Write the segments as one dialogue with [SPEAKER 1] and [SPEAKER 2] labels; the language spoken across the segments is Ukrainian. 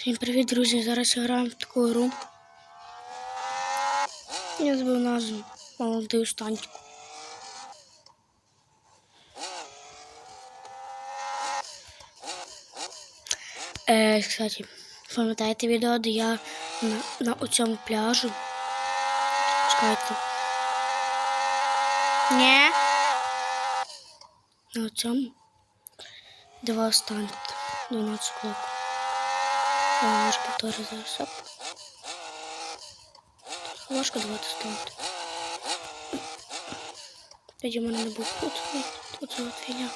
[SPEAKER 1] Всім привіт, друзі! Зараз граємо в таку гру. Я забив назву молодий станчик. Е, кстати, пам'ятаєте відео, де я на, на цьому пляжу? Чекайте. Ні. На цьому. Два остануть. 12 клок. Я можу повторити зараз. Оп. Важко давати ставити. Тоді в мене не був тут. Тут от фігня.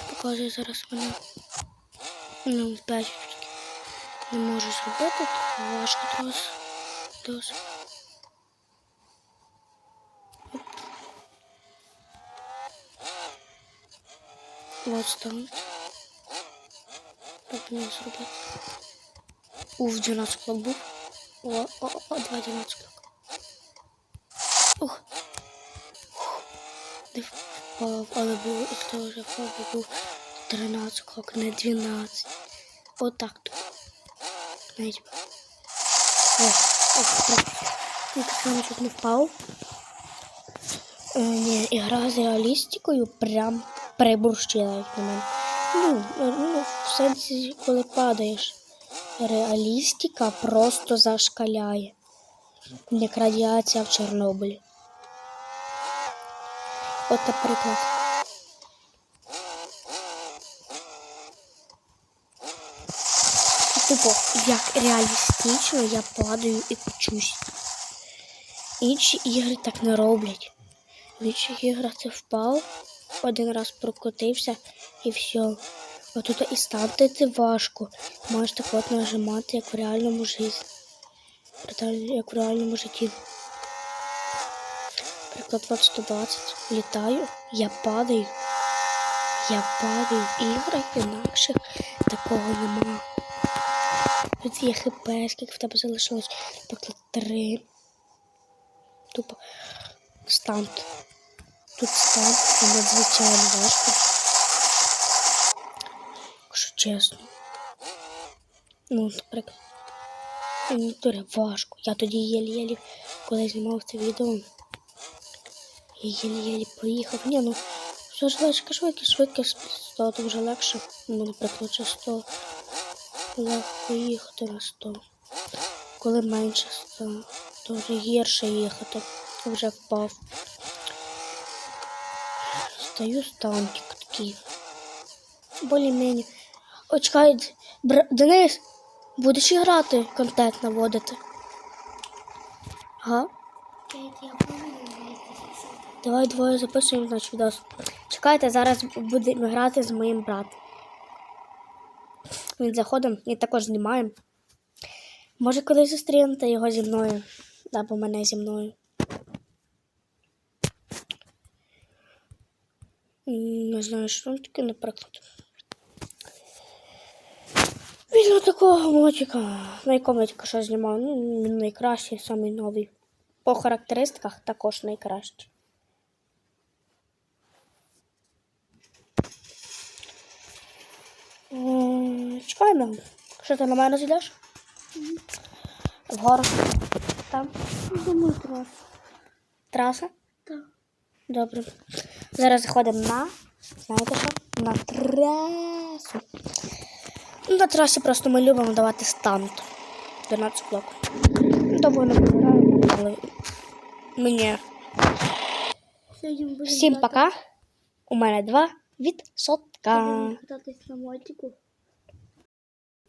[SPEAKER 1] Як показує зараз мене. Ну, 5 все-таки. Не можу зробити. Тут важко трохи. Досить. Оп. Вот ставить. Так не зробити. Уф, 12 клок був. О, о, о, два 12 клок. Ух. Ух. Впав, але із того вже впав, був 13 клок, не 12. Отак тут. Навіть. О, ох, так. Я так само чуть не впав. Е, реалістикою прям приборщила як на мене. Ну, е, ну, в сенсі, коли падаєш. Реалістика просто зашкаляє. Як радіація в Чорнобилі. От, наприклад. Тупо, як реалістично я падаю і кучусь. Інші ігри так не роблять. В інших іграх це впав, один раз прокотився і все. А тут і стати важко. Можеш так от нажимати, як в реальному житті. Як в реальному житті. Приклад 120. Літаю, я падаю. Я падаю в іграх інакших такого нема. Тут є хп, скільки в тебе залишилось. Наприклад, 3. Тупо стант. Тут стант надзвичайно важко. Чесно. Ну, наприклад. Дуже важко. Я тоді єлі-єлі, коли знімав це відео. Я єлі-єлі поїхав. Ні, ну все ж легше швидкість 100, то вже легше. Ну, наприклад, чи 100. Легко їхати на 100. Коли менше 100, то вже гірше їхати. Вже впав. Стою станчик такий. Более-менее. О, чекай, бр... Денис, будеш грати контент наводити? Ага. Давай двоє записуємо значить відос. Чекайте, зараз будемо грати з моїм братом. Він заходимо і також знімаємо. Може колись зустрінете його зі мною. Або мене зі мною. Не знаю, що таке, наприклад. Візьму такого мотика, на якому я тільки що знімав. Ну, він найкращий, самий новий. По характеристиках також найкращий. Чекаємо. Що ти на мене зійдеш? Вгору. Там.
[SPEAKER 2] Думаю, трас.
[SPEAKER 1] Траса?
[SPEAKER 2] Так.
[SPEAKER 1] Добре. Зараз заходимо на. Знаєте що? На трасу. Ну, На трасі просто ми любимо давати стант. 12 блок. Довольно помираємо, але мені. Всім пока. У мене два відсотка.
[SPEAKER 2] кататись на мотику.